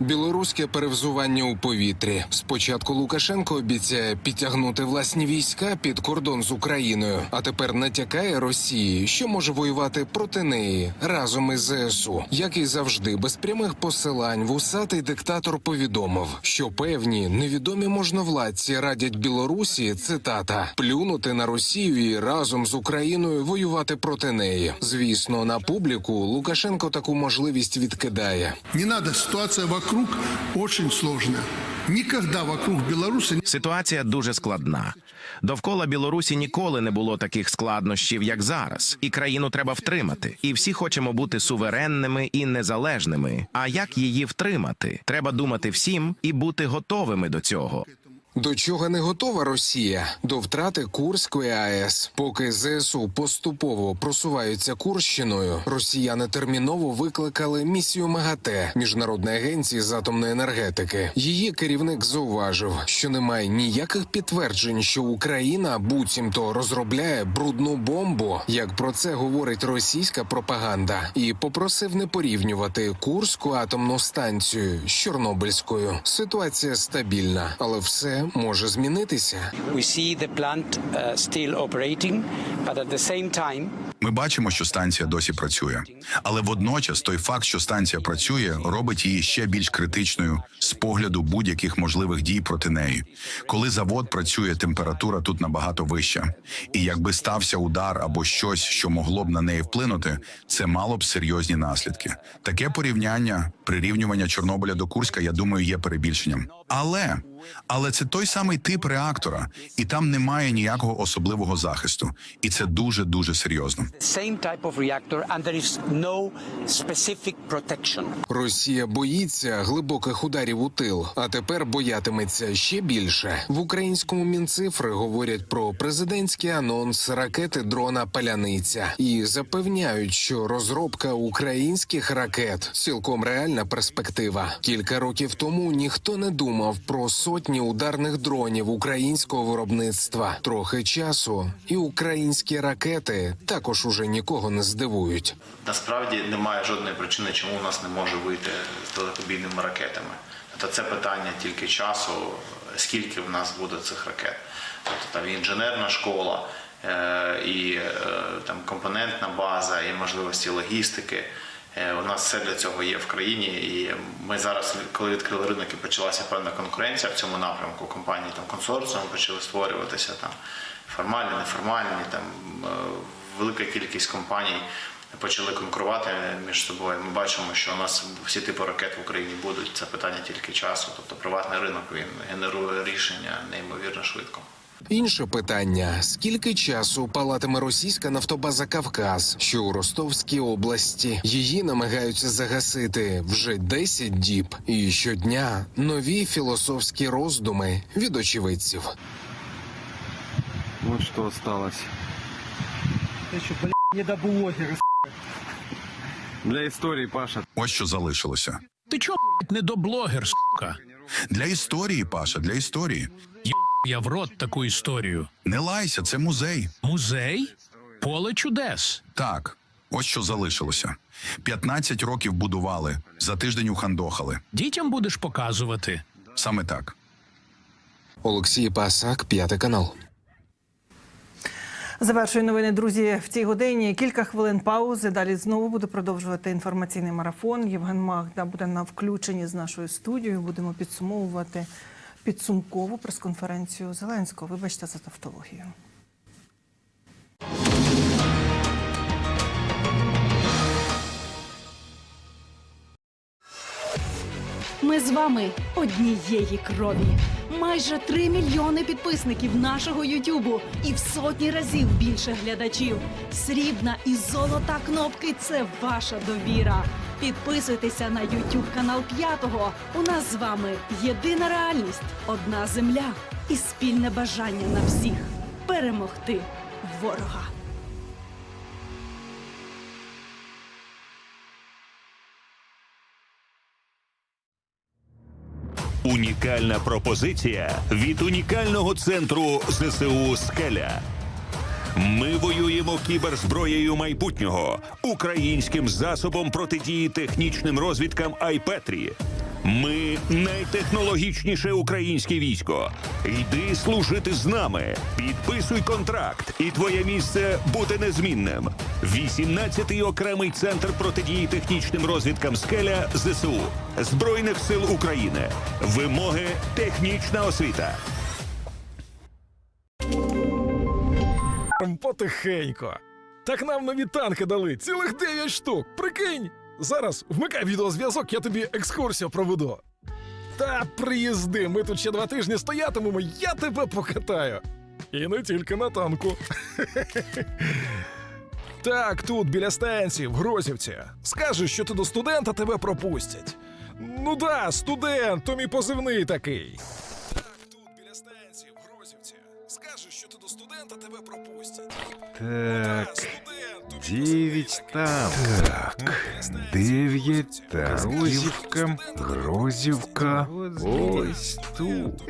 Білоруське перевзування у повітрі. Спочатку Лукашенко обіцяє підтягнути власні війська під кордон з Україною, а тепер натякає Росії, що може воювати проти неї разом із ЗСУ. Як і завжди, без прямих посилань вусатий диктатор повідомив, що певні невідомі можновладці радять Білорусі цитата плюнути на Росію і разом з Україною воювати проти неї. Звісно, на публіку Лукашенко таку можливість відкидає. Не надо, ситуация вокруг очень сложная. Никогда вокруг Білорусі Ситуація дуже складна. Довкола Білорусі ніколи не було таких складнощів, як зараз, і країну треба втримати. І всі хочемо бути суверенними і незалежними. А як її втримати? Треба думати всім і бути готовими до цього. До чого не готова Росія? До втрати Курської АЕС. Поки ЗСУ поступово просуваються Курщиною, росіяни терміново викликали місію МАГАТЕ міжнародної агенції з атомної енергетики. Її керівник зауважив, що немає ніяких підтверджень, що Україна буцімто розробляє брудну бомбу, як про це говорить російська пропаганда, і попросив не порівнювати Курську атомну станцію з Чорнобильською. Ситуація стабільна, але все може змінитися. Uh, Ми бачимо, що станція досі працює, але водночас той факт, що станція працює, робить її ще більш критичною з погляду будь-яких можливих дій проти неї. Коли завод працює, температура тут набагато вища, і якби стався удар або щось, що могло б на неї вплинути, це мало б серйозні наслідки. Таке порівняння, прирівнювання Чорнобиля до Курська, я думаю, є перебільшенням. Але але це той самий тип реактора, і там немає ніякого особливого захисту, і це дуже дуже серйозно. Росія боїться глибоких ударів у тил, а тепер боятиметься ще більше. В українському мінцифри говорять про президентський анонс ракети дрона Паляниця і запевняють, що розробка українських ракет цілком реальна перспектива. Кілька років тому ніхто не думав про сотні ударних дронів українського виробництва. Трохи часу, і українські ракети також уже нікого не здивують. Насправді немає жодної причини, чому у нас не може вийти з далекобійними ракетами. Тобто це питання тільки часу, скільки в нас буде цих ракет. Тобто там інженерна школа, е, і е, там компонентна база, і можливості логістики. Е, У нас все для цього є в країні, і ми зараз, коли відкрили ринок і почалася певна конкуренція в цьому напрямку, компанії там консорціуми почали створюватися там формальні, неформальні, там е, велика кількість компаній почали конкурувати між собою. Ми бачимо, що у нас всі типи ракет в Україні будуть. Це питання тільки часу. Тобто приватний ринок він генерує рішення неймовірно швидко. Інше питання: скільки часу палатиме російська нафтобаза Кавказ, що у Ростовській області? Її намагаються загасити вже 10 діб, і щодня нові філософські роздуми від очевидців. Вот что осталось. Ты что, блядь, недоблогер. Для історії, Паша. Ось що залишилося. Ти чо, блядь, не до сука? Для історії, Паша, для історії. Я в рот таку історію. Не лайся, це музей. Музей? Поле чудес. Так, ось що залишилося. 15 років будували, за тиждень ухандохали. Дітям будеш показувати. Саме так. Олексій Пасак, п'ятий канал. Завершую новини, друзі, в цій годині. Кілька хвилин паузи. Далі знову буду продовжувати інформаційний марафон. Євген Магда буде на включенні з нашою студією. Будемо підсумовувати підсумкову прес-конференцію Зеленського. Вибачте за тавтологію. Ми з вами однієї крові. Майже 3 мільйони підписників нашого Ютубу і в сотні разів більше глядачів. Срібна і золота кнопки це ваша довіра. Підписуйтеся на Ютуб канал П'ятого. У нас з вами єдина реальність, одна земля і спільне бажання на всіх перемогти ворога. Унікальна пропозиція від унікального центру ЗСУ Скеля. Ми воюємо кіберзброєю майбутнього українським засобом протидії технічним розвідкам Айпетрі. Ми найтехнологічніше українське військо. Йди служити з нами. Підписуй контракт, і твоє місце буде незмінним. 18-й окремий центр протидії технічним розвідкам скеля ЗСУ Збройних сил України. Вимоги технічна освіта. Потихенько. Так нам нові танки дали, цілих 9 штук. Прикинь! Зараз вмикай відеозв'язок, я тобі екскурсію проведу. Та приїзди, ми тут ще два тижні стоятимемо, я тебе покатаю. І не тільки на танку. Так, тут, біля станції, в Грозівці. Скажеш, що ти до студента тебе пропустять. Ну да, студент, то мій позивний такий. Ти тебе пропустять. Так, то дев'ять там. Так, дев'ять Тарозівка, Грозівка. Ось тут.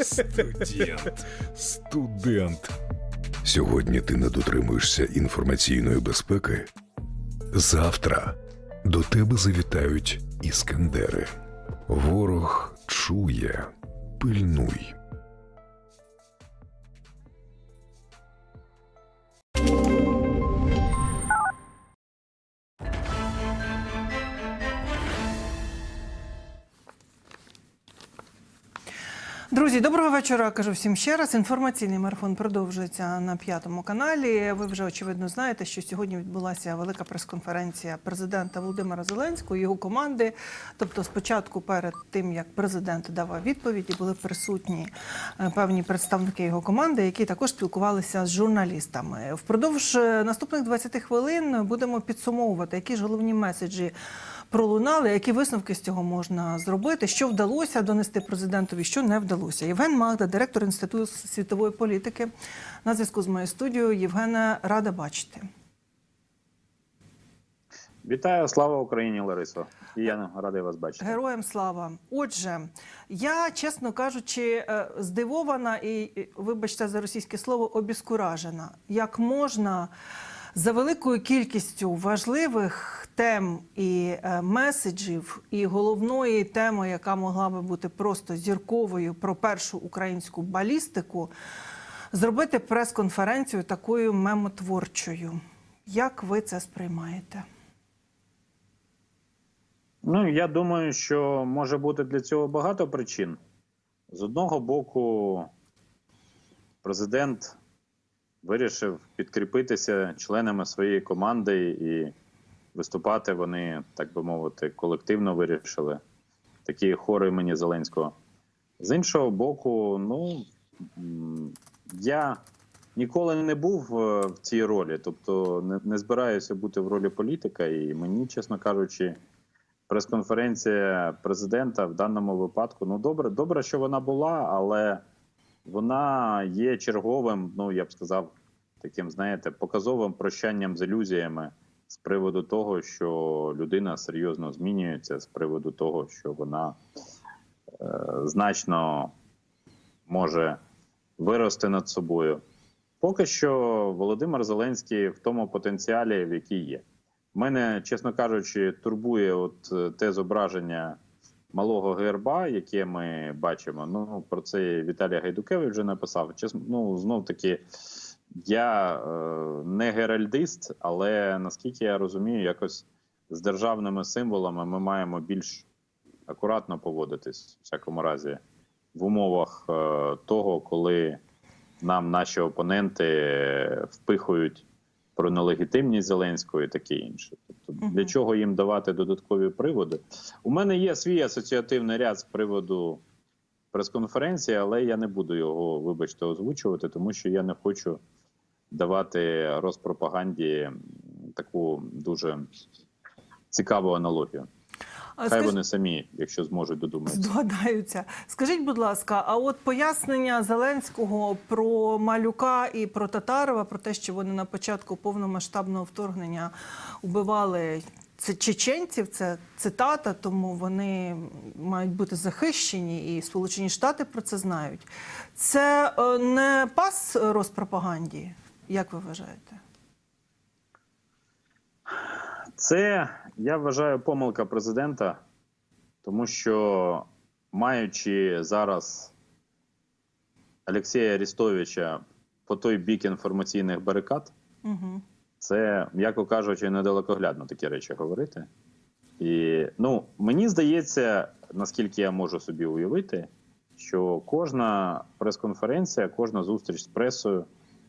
Студент. Студент. Сьогодні ти не дотримуєшся інформаційної безпеки. Завтра до тебе завітають іскандери. Ворог чує, пильнуй. Друзі, доброго вечора. Кажу всім ще раз. Інформаційний марафон продовжується на п'ятому каналі. Ви вже очевидно знаєте, що сьогодні відбулася велика прес-конференція президента Володимира Зеленського його команди. Тобто, спочатку, перед тим як президент давав відповіді, були присутні е, певні представники його команди, які також спілкувалися з журналістами. Впродовж е, наступних 20 хвилин будемо підсумовувати, які ж головні меседжі пролунали, які висновки з цього можна зробити, що вдалося донести президентові, що не вдалося. Євген Магда, директор інституту світової політики, на зв'язку з моєю студією. Євгена, рада бачити. Вітаю, слава Україні, Ларисо. І я радий вас бачити. Героям слава. Отже, я, чесно кажучи, е, здивована і, і, вибачте за російське слово, обіскуражена. Як можна за великою кількістю важливих тем і е, меседжів, і головної теми, яка могла би бути просто зірковою про першу українську балістику, зробити прес-конференцію такою мемотворчою. Як ви це сприймаєте? Ну, я думаю, що може бути для цього багато причин. З одного боку, президент вирішив підкріпитися членами своєї команди і виступати вони, так би мовити, колективно вирішили. Такі хори імені Зеленського. З іншого боку, ну я ніколи не був е, в цій ролі, тобто не, не збираюся бути в ролі політика, і мені, чесно кажучи, прес-конференція президента в даному випадку, ну добре, добре, що вона була, але вона є черговим, ну я б сказав, таким, знаєте, показовим прощанням з ілюзіями з приводу того, що людина серйозно змінюється, з приводу того, що вона е, значно може вирости над собою. Поки що Володимир Зеленський в тому потенціалі, в який є. Мене, чесно кажучи, турбує от е, те зображення малого герба, яке ми бачимо. Ну про це Віталій Гайдукевич вже написав. Чесно, ну знов таки. Я е, не геральдист, але наскільки я розумію, якось з державними символами ми маємо більш акуратно поводитись в всякому разі в умовах е, того, коли нам наші опоненти впихують про нелегітимність Зеленського і таке інше. Тобто, для чого їм давати додаткові приводи? У мене є свій асоціативний ряд з приводу прес-конференції, але я не буду його, вибачте, озвучувати, тому що я не хочу давати розпропаганді таку дуже цікаву аналогію. А Хай скаж- вони самі, якщо зможуть, додумаються. Здогадаються. Скажіть, будь ласка, а от пояснення Зеленського про Малюка і про Татарова, про те, що вони на початку повномасштабного вторгнення убивали це чеченців, це цитата, тому вони мають бути захищені, і Сполучені Штати про це знають. Це е, не пас розпропаганді, як ви вважаєте? Це я вважаю помилка президента Тому що, маючи зараз Олексія Арістовича по той бік інформаційних барикад, Угу. це, м'яко кажучи, недалекоглядно такі речі говорити. І ну, мені здається, наскільки я можу собі уявити, що кожна прес-конференція, кожна зустріч з пресою,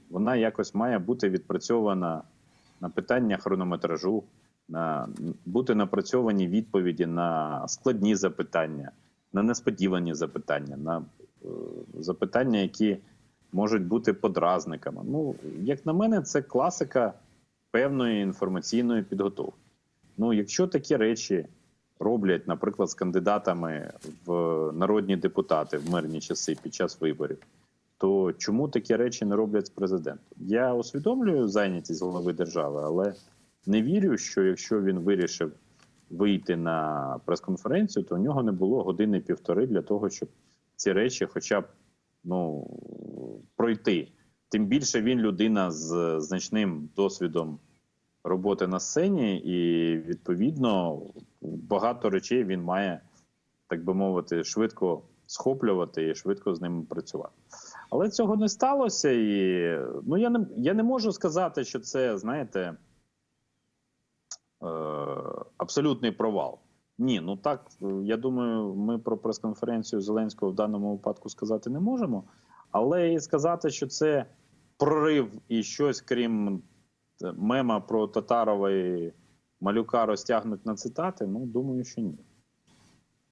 вона якось має бути відпрацьована на питання хронометражу, на бути напрацьовані відповіді на складні запитання, на несподівані запитання, на е, запитання, які можуть бути подразниками. Ну, як на мене, це класика певної інформаційної підготовки. Ну, якщо такі речі роблять, наприклад, з кандидатами в народні депутати в мирні часи під час виборів, то чому такі речі не роблять з президентом? Я усвідомлюю зайнятість голови держави, але не вірю, що якщо він вирішив вийти на прес-конференцію, то у нього не було години-півтори для того, щоб ці речі, хоча б ну, пройти. Тим більше він людина з значним досвідом роботи на сцені, і відповідно багато речей він має, так би мовити, швидко схоплювати і швидко з ними працювати. Але цього не сталося, і ну я не я не можу сказати, що це, знаєте, е, абсолютний провал. Ні, ну так я думаю, ми про прес-конференцію Зеленського в даному випадку сказати не можемо. Але і сказати, що це прорив і щось, крім е, мема про Татарова і малюка розтягнуть на цитати, ну думаю, що ні.